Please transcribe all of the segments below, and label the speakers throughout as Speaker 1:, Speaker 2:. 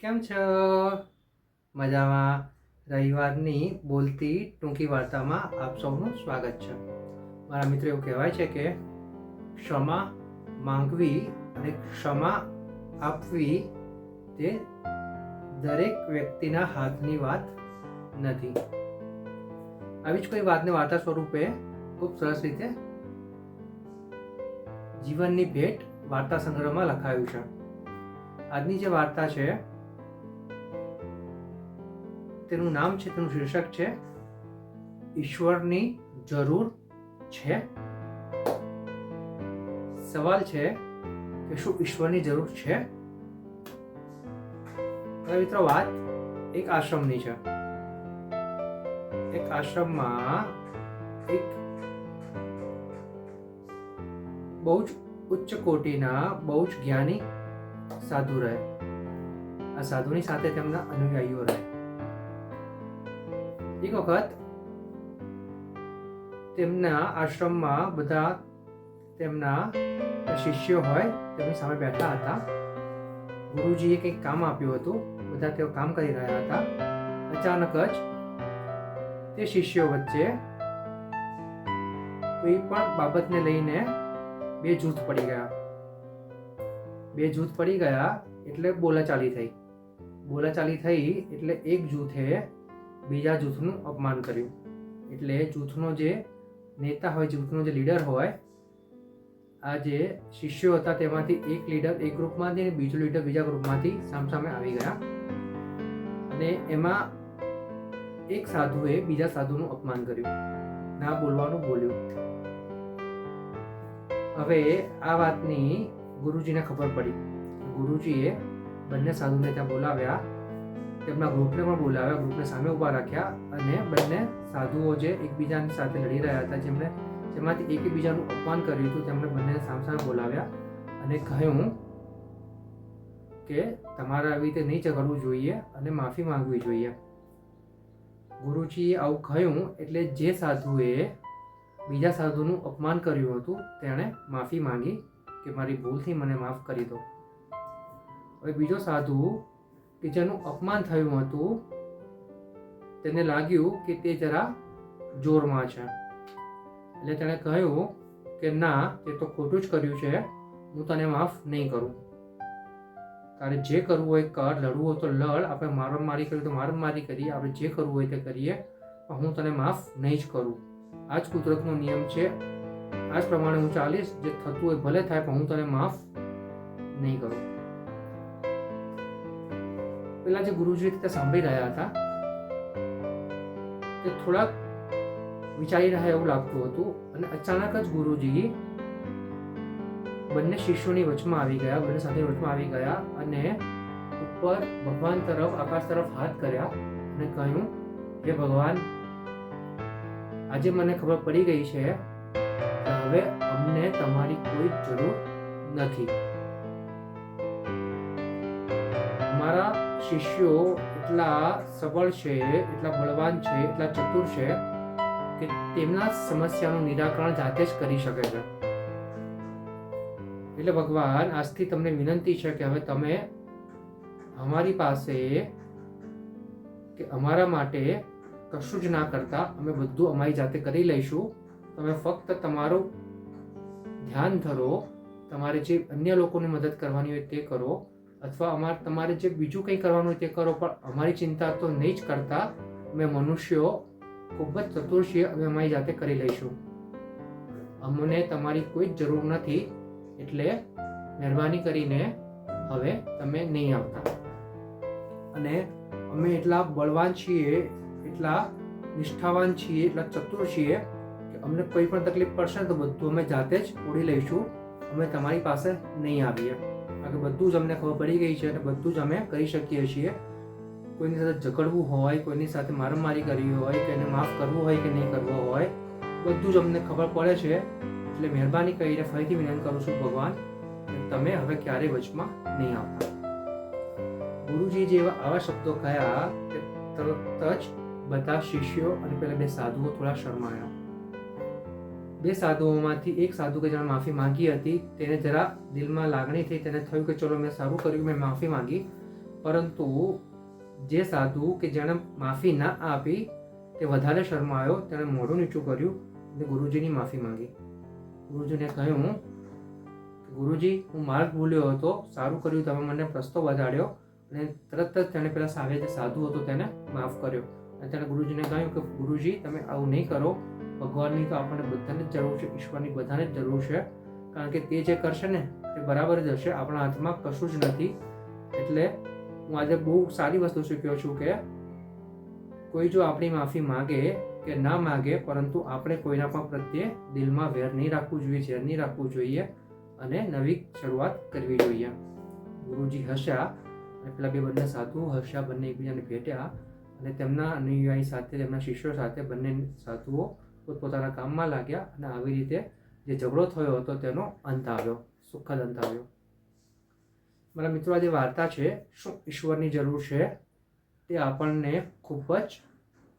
Speaker 1: કેમ છો? મજામાં. રવિવારની બોલતી ટૂંકી વાર્તામાં આપ સૌનું સ્વાગત છે. મારા મિત્રો એવું કહેવાય છે કે ક્ષમા માંગવી અને ક્ષમા આપવી તે દરેક વ્યક્તિના હાથની વાત નથી. આવી જ કોઈ વાતને વાર્તા સ્વરૂપે ખૂબ સરસ રીતે જીવનની ભેટ વાર્તા સંગ્રહમાં લખાયું છે. આજની જે વાર્તા છે તેનું નામ છે, તેનું શીર્ષક છે, ઈશ્વરની જરૂર છે. સવાલ છે કે શું ઈશ્વરની જરૂર છે? મિત્રો વાત એક આશ્રમની છે. એક આશ્રમમાં એક બહુ જ ઉચ્ચ કોટીના બહુ જ જ્ઞાની સાધુ રહે. આ સાધુની સાથે તેમના અનુયાયીઓ રહે. એક વખત તેમના આશ્રમમાં બધા તેમના શિષ્યો હોય, તેમની સામે બેઠા હતા. ગુરુજીએ કંઈક કામ આપ્યું હતું. બધા તેઓ કામ કરી રહ્યા હતા. અચાનક જ તે શિષ્યો વચ્ચે કોઈ પણ બાબતને લઈને બે જૂથ પડી ગયા. બે જૂથ પડી ગયા એટલે બોલાચાલી થઈ. બોલાચાલી થઈ એટલે એક જૂથે બીજા જૂથનું અપમાન કર્યું. એટલે જૂથનો જે નેતા હોય, જૂથનો જે લીડર હોય, આ જે શિષ્યો હતા તેમાંથી એક લીડર એક ગ્રુપમાંથી અને બીજો લીડર બીજા ગ્રુપમાંથી સામસામે આવી ગયા. અને એમાં એક સાધુએ બીજા સાધુનું અપમાન કર્યું. ના બોલવાનું બોલ્યું. હવે આ વાતની ગુરુજીને ખબર પડી. ગુરુજીએ બંને સાધુને ત્યાં બોલાવ્યા. તેમના ગ્રુપને પણ બોલાવ્યા ગ્રુપને સામે ઊભા રાખ્યા અને બંને સાધુઓ જે એકબીજાની સાથે લડી રહ્યા હતા, જેમણે જેમાંથી એકબીજાનું અપમાન કર્યું હતું તેમણે બંને સામસામે બોલાવ્યા અને કહ્યું કે તમારે આવી રીતે નહીં ઝઘડવું જોઈએ અને માફી માંગવી જોઈએ. ગુરુજીએ આવું કહ્યું એટલે જે સાધુએ બીજા સાધુનું અપમાન કર્યું હતું, તેણે માફી માંગી કે મારી ભૂલથી મને માફ કરી દો. હવે બીજો સાધુ કે જેનું અપમાન થયું હતું, તેને લાગ્યું કે તે જરા જોરમાં છે. એટલે તેણે કહ્યું કે ના, તે તો ખોટું જ કર્યું છે, હું તને માફ નહીં કરું. તારે જે કરવું હોય કર, લડવું હોય તો લડ, આપણે મારમ મારી કરી તો મારમ મારી કરીએ, આપણે જે કરવું હોય તે કરીએ, પણ હું તને માફ નહીં જ કરું. આ જ કુદરતનો નિયમ છે. આ જ પ્રમાણે હું ચાલીશ, જે થતું હોય ભલે થાય, પણ હું તને માફ નહીં કરું. પેલા જે ગુરુજી તે સાંભળી રહ્યા હતા. તે થોડાક વિચારી રહ્યા એવું લાગતું હતું અને અચાનક જ ગુરુજી બંને શિષ્યોની વચમાં આવી ગયા, બંને સાથે વચમાં આવી ગયા અને ઉપર ભગવાન તરફ, આકાશ તરફ હાથ કર્યા અને કહ્યું, હે ભગવાન, આજે મને ખબર પડી ગઈ છે કે હવે અમને તમારી કોઈ જરૂર નથી. અમારા શિષ્યો એટલા સબળ છે, એટલા બળવાન છે, એટલા ચતુર છે કે તેમના સમસ્યાનું નિરાકરણ જાતે જ કરી શકે છે. એટલે ભગવાન, આજથી તમને વિનંતી છે કે હવે તમે અમારી પાસે કે અમારા માટે કશું જ ના કરતા, અમે બધું અમારી જાતે કરી લઈશું. તમે ફક્ત તમારું ધ્યાન ધરો, તમારે જે અન્ય લોકોને મદદ કરવાની હોય તે કરો. અથવા અમારે તમારે જે બીજું કંઈ કરવાનું તે કરો, પણ અમારી ચિંતા તો નહીં જ કરતા. અમે મનુષ્યો, ખૂબ જ ચતુર છીએ, અમે અમારી જાતે કરી લઈશું. અમને તમારી કોઈ જ જરૂર નથી, એટલે મહેરબાની કરીને હવે તમે નહીં આવતા. અને અમે એટલા બળવાન છીએ, એટલા નિષ્ઠાવાન છીએ, એટલા ચતુર છીએ કે અમને કોઈ પણ તકલીફ પડશે તો બધું અમે જાતે જ ઓળી લઈશું. અમે તમારી પાસે નહીં આવીએ. કારણ બધું જ અમને ખબર પડી ગઈ છે અને બધું જ અમે કરી શકીએ છીએ. કોઈની સાથે ઝઘડવું હોય, કોઈની સાથે મારામારી કરવી હોય, કે એને માફ કરવું હોય કે નહીં કરવો હોય, બધું જ અમને ખબર પડે છે. એટલે મહેરબાની કરીને ફરીથી વિનંતી કરું છું ભગવાન તમે હવે ક્યારેય વચમાં નહીં આવતા. ગુરુજી જે આવા શબ્દો કહ્યા કે તરત જ બધા શિષ્યો અને પેલા બે સાધુઓ થોડા શરમાયા. બે સાધુઓમાંથી એક સાધુ કે જેણે માફી માંગી હતી, તેને જરા દિલમાં લાગણી થઈ, તેને થયું કે ચલો મેં સારું કર્યું, મેં માફી માંગી. પરંતુ જે સાધુ કે જેણે માફી ના આપી, તે વધારે શરમાયો, તેણે મોઢું નીચું કર્યું અને ગુરુજીની માફી માંગી. ગુરુજીને કહ્યું ગુરુજી, હું માર્ગ ભૂલ્યો હતો, સારું કર્યું, તમે મને રસ્તો બતાડ્યો અને તરત જ તેણે પેલા સાવે જે સાધુ હતો તેને માફ કર્યો. અને તેણે ગુરુજીને કહ્યું કે ગુરુજી, તમે આવું નહીં કરો. ભગવાનની તો આપણને બધાને જ જરૂર છે, ઈશ્વરની બધાને જ જરૂર છે. કારણ કે તે જે કરશે ને, તે બરાબર જ હશે. આપણા હાથમાં કશું જ નથી. એટલે હું આજે બહુ સારી વસ્તુ શીખ્યો છું કે કોઈ જો આપણી માફી માગે કે ના માગે, પરંતુ આપણે કોઈના પણ પ્રત્યે દિલમાં વેર નહીં રાખવું જોઈએ, ઝેર નહીં રાખવું જોઈએ અને નવી શરૂઆત કરવી જોઈએ. ગુરુજી હસ્યા અને પેલા બે બંને સાધુઓ હસ્યા, બંને એકબીજાને ભેટ્યા અને તેમના અનુયાયી સાથે, તેમના શિષ્યો સાથે બંને સાધુઓ પોતપોતાના કામમાં લાગ્યા અને આવી રીતે જે ઝઘડો થયો હતો તેનો અંત આવ્યો, સુખદ અંત આવ્યો. મારા મિત્રો, આ જે વાર્તા છે, શું ઈશ્વરની જરૂર છે, તે આપણને ખૂબ જ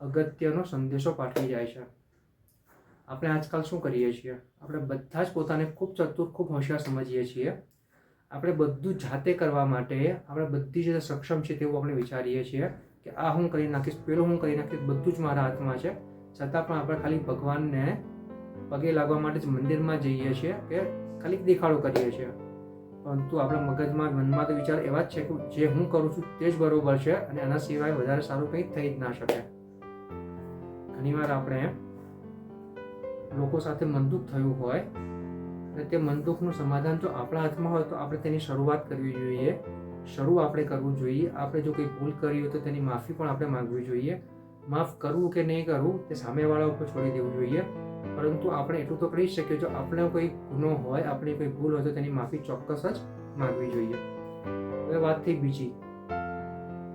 Speaker 1: અગત્યનો સંદેશો પાઠવી જાય છે. આપણે આજકાલ શું કરીએ છીએ? આપણે બધા જ પોતાને ખૂબ ચતુર, ખૂબ હોશિયાર સમજીએ છીએ. આપણે બધું જાતે કરવા માટે આપણે બધી જ સક્ષમ છે તેવું આપણે વિચારીએ છીએ કે આ હું કરી નાખીશ, પેલું હું કરી નાખીશ, બધું જ મારા હાથમાં છે. છતાં પણ આપણે ખાલી ભગવાનને પગે લાગવા માટે જ મંદિરમાં જઈએ છીએ કે ખાલી દેખાડો કરીએ છીએ. પરંતુ આપણા મગજમાં, મનમાં તો વિચાર એવા જ છે કે જે હું કરું છું તે જ બરોબર છે અને એના સિવાય વધારે સારું કંઈ થઈ જ ના શકે. ઘણીવાર આપણે લોકો સાથે મનદુખ થયું હોય અને તે મનદુખનું સમાધાન જો આપણા હાથમાં હોય તો આપણે તેની શરૂઆત કરવી જોઈએ. શરૂ આપણે કરવું જોઈએ. આપણે જો કંઈ ભૂલ કરી હોય તો તેની માફી પણ આપણે માંગવી જોઈએ. માફ કરવું કે નહીં કરવું તે સામેવાળા ઉપર છોડી દેવું જોઈએ. પરંતુ આપણે એટલું તો કરી શકીએ જો આપણે કોઈ ગુનો હોય, આપણી કોઈ ભૂલ હોય તો તેની માફી ચોક્કસ જ માગવી જોઈએ. હવે વાત થઈ બીજી.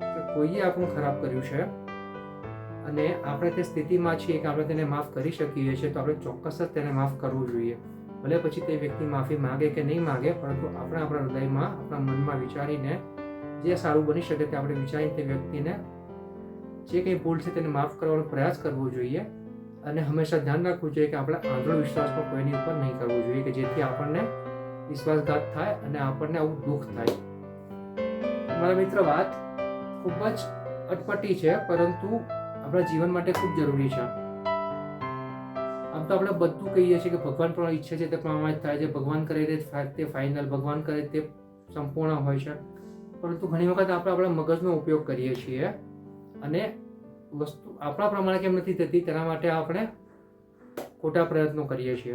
Speaker 1: કે કોઈએ આપણું ખરાબ કર્યું છે અને આપણે તે સ્થિતિમાં છીએ કે આપણે તેને માફ કરી શકીએ છીએ, તો આપણે ચોક્કસ જ તેને માફ કરવું જોઈએ. ભલે પછી તે વ્યક્તિ માફી માગે કે નહીં માગે, પરંતુ આપણે આપણા હૃદયમાં, આપણા મનમાં વિચારીને જે સારું બની શકે તે આપણે વિચારીને તે વ્યક્તિને જે કંઈ ભૂલ છે તેને માફ કરવાનો પ્રયાસ કરવો જોઈએ અને હંમેશા ધ્યાન રાખવું જોઈએ કે આપણે આંધળો વિશ્વાસ પણ કોઈની ઉપર નહીં કરવો જોઈએ કે જેથી આપણને વિશ્વાસઘાત થાય અને આપણને આવું દુઃખ થાય. મારા મિત્ર, વાત ખૂબ જ અટપટી છે, પરંતુ આપણા જીવન માટે ખૂબ જરૂરી છે. આમ તો આપણે બધું કહીએ છીએ કે ભગવાન પણ ઈચ્છે છે તે પ્રમાણે થાય છે. ભગવાન કરે તે ફાઇનલ ભગવાન કરે તે સંપૂર્ણ હોય છે. પરંતુ ઘણી વખત આપણે આપણા મગજનો ઉપયોગ કરીએ છીએ અને વસ્તુ આપણા પ્રમાણે કેમ નથી થતી, તેના માટે આપણે ખોટા પ્રયત્નો કરીએ છીએ.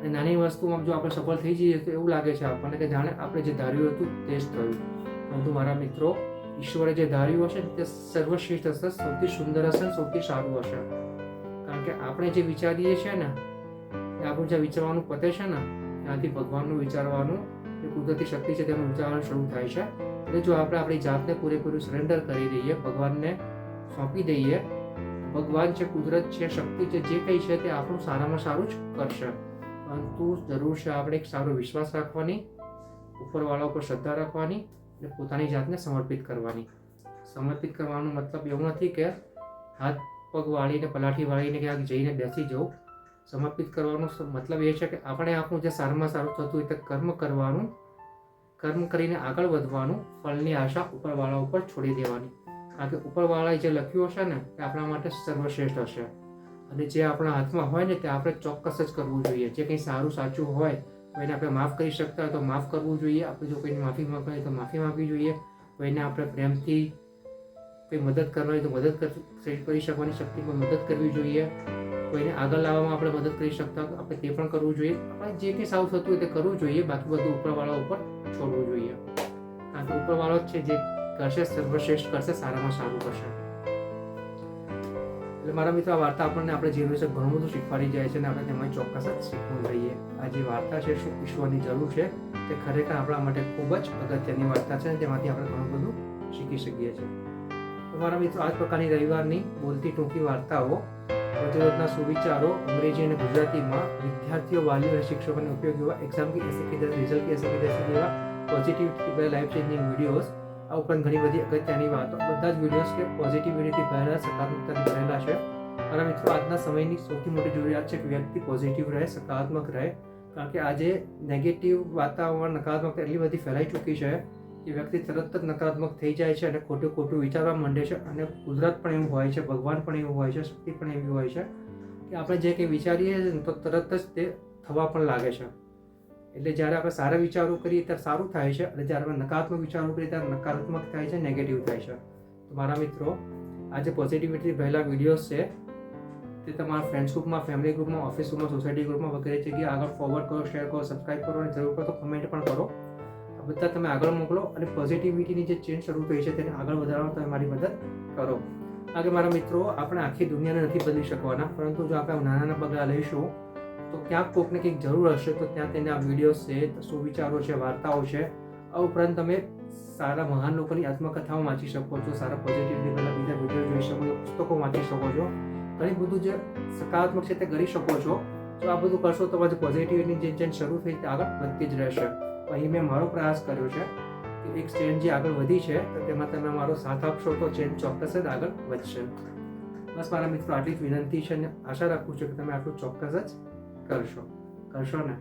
Speaker 1: અને નાની વસ્તુમાં જો આપણે સફળ થઈ જઈએ તો એવું લાગે છે આપણને કે જાણે આપણે જે ધાર્યું હતું તે જ થયું. પરંતુ મારા મિત્રો, ઈશ્વરે જે ધાર્યું હશે તે સર્વશ્રેષ્ઠ હશે, સૌથી સુંદર હશે સૌથી સારું હશે. કારણ કે આપણે જે વિચારીએ છીએ ને, એ આપણું જે વિચારવાનું પતે છે ને, ત્યાંથી ભગવાનનું વિચારવાનું જે કુદરતી શક્તિ છે તેનું વિચારવાનું શરૂ થાય છે. એટલે જો આપણે આપણી જાતને પૂરેપૂરું સરેન્ડર કરી દઈએ ભગવાનને સોંપી દઈએ. ભગવાન છે, કુદરત છે, શક્તિ છે, જે કંઈ છે તે આપણું સારામાં સારું જ કરશે. પરંતુ જરૂર છે આપણે એક સારો વિશ્વાસ રાખવાની, ઉપરવાળા ઉપર શ્રદ્ધા રાખવાની અને પોતાની જાતને સમર્પિત કરવાની. સમર્પિત કરવાનો મતલબ એવું નથી કે હાથ પગ વાળીને, પલાઠી વાળીને ક્યાંક જઈને બેસી જવું. સમર્પિત કરવાનો મતલબ એ છે કે આપણે આપણું જે સારામાં સારું થતું હોય તે કર્મ કરવાનું, કર્મ કરીને આગળ વધવાનું, ફળની આશા ઉપરવાળા ઉપર છોડી દેવાની. કારણ કે ઉપરવાળાએ જે લખ્યું હશે ને તે આપણા માટે સર્વશ્રેષ્ઠ હશે. અને જે આપણા હાથમાં હોય ને, તે આપણે ચોક્કસ જ કરવું જોઈએ. જે કંઈ સારું સાચું હોય એને આપણે માફ કરી શકતા હોય તો માફ કરવું જોઈએ. આપણે જો કોઈને માફી માંગવી તો માફી માંગવી જોઈએ. કોઈને આપણે પ્રેમથી કોઈ મદદ કરવા હોય તો મદદ કર- શકવાની શક્તિમાં મદદ કરવી જોઈએ. કોઈને આગળ લાવવામાં આપણે મદદ કરી શકતા આપણે તે પણ કરવું જોઈએ. આપણે જે કંઈ સારું થતું હોય તે કરવું જોઈએ. બાકી બધું ઉપરવાળા ઉપર છોડવું જોઈએ. કારણ કે ઉપરવાળો જ છે જે કરશે, સર્વશ્રેષ્ઠ કરશે, સારામાં સારું કરશે. એટલે મારા મિત્રો, આ વાર્તા આપણને આપણે જીવન વિશે ઘણું બધું શીખવાડી જાય છે અને આપણે તેમાં ચોક્કસ જ શીખવું જોઈએ. આ જે વાર્તા છે, શું ઈશ્વરની જરૂર છે, તે ખરેખર આપણા માટે ખૂબ જ અગત્યની વાર્તા છે અને તેમાંથી આપણે ઘણું બધું શીખી શકીએ છીએ. મારા મિત્રો, આ પ્રકારની રવિવારની બોલતી ટૂંકી વાર્તાઓ, પ્રતિરોધના સુવિચારો, અંગ્રેજી અને ગુજરાતીમાં વિદ્યાર્થીઓ, વાલીઓ અને શિક્ષકોને ઉપયોગ એવા એક્ઝામ કે રિઝલ્ટ કે પોઝિટિવ લાઈફ ચેન્જિંગ વિડીયોઝ આ ઉપરાંત ઘણી બધી અગત્યની વાતો. બધા જ વિડીયોઝ કે પોઝિટિવિટીથી ભરેલા સકારાત્મકતાથી ભરેલા છે. અને મિત્રો, આજના સમયની સૌથી મોટી જરૂરિયાત છે કે વ્યક્તિ પોઝિટિવ રહે, સકારાત્મક રહે. કારણ કે આજે નેગેટિવ વાતાવરણ, નકારાત્મકતા એટલી બધી ફેલાઈ ચૂકી છે કે વ્યક્તિ તરત જ નકારાત્મક થઈ જાય છે અને ખોટું ખોટું વિચારવા માંડે છે. અને કુદરત પણ એવું હોય છે, ભગવાન પણ એવું હોય છે, શક્તિ પણ એવી હોય છે કે આપણે જે કંઈ વિચારીએ છીએ તો તરત જ તે થવા પણ લાગે છે. એટલે જ્યારે આપણે સારા વિચારો કરીએ ત્યારે સારું થાય છે અને જ્યારે આપણે નકારાત્મક વિચારો કરીએ ત્યારે નકારાત્મક થાય છે નેગેટિવ થાય છે. તો મારા મિત્રો આ જે પોઝિટિવિટી પહેલાં વિડીયોઝ છે. તે તમારા ફ્રેન્ડ્સ ગ્રુપમાં ફેમિલી ગ્રુપમાં ઓફિસ ગ્રુપમાં સોસાયટી ગ્રુપમાં વગેરે જગ્યાએ આગળ ફોરવર્ડ કરો શેર કરો સબસ્ક્રાઈબ કરો અને જરૂર પડે તો કમેન્ટ પણ કરો. આ બધા તમે આગળ મોકલો અને પોઝિટિવિટીની જે ચેન્જ શરૂ થઈ છે તેને આગળ વધારવામાં તમે મારી મદદ કરો. આગળ મારા મિત્રો, આપણે આખી દુનિયાને નથી બદલી શકવાના, પરંતુ જો આપણે નાના નાના પગલાં લઈશું તો ક્યાંક કોકને કંઈક જરૂર હશે તો ત્યાં તેના વિડીયોઝ છે સુવિચારો છે, વાર્તાઓ છે, આ ઉપરાંત તમે સારા મહાન લોકોની આત્મકથાઓ વાંચી શકો છો, સારા પોઝિટિવ લેવલના બીજા વીડિયો જોઈ શકો છો, પુસ્તકો વાંચી શકો છો, ઘણી બધું જે સકારાત્મક છે તે કરી શકો છો. જો આ બધું કરશો તો પછી પોઝિટિવની જે ચેન્જ શરૂ થઈ તે આગળ વધતી જ રહેશે. અહીં મેં મારો પ્રયાસ કર્યો છે કે એક ચેન્જ જે આગળ વધી છે, તો તેમાં તમે મારો સાથ આપશો તો ચેન્જ ચોક્કસ જ આગળ વધશે. બસ મારા મિત્રો, આટલી જ વિનંતી છે અને આશા રાખું છું કે તમે આટલું ચોક્કસ જ કરશો. કરશો ને?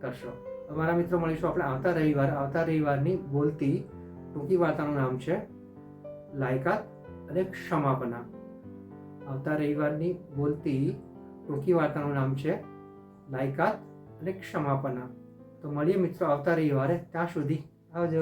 Speaker 1: કરશો. અમારા મારા મિત્રો મળીશું આપણે આવતા રવિવાર આવતા રવિવારની બોલતી ટૂંકી વાર્તાનું નામ છે લાયકાત અને ક્ષમાપના. આવતા રવિવારની બોલતી ટૂંકી વાર્તાનું નામ છે લાયકાત અને ક્ષમાપના. તો મળીએ મિત્રો આવતા રવિવારે. ત્યાં સુધી આવજો.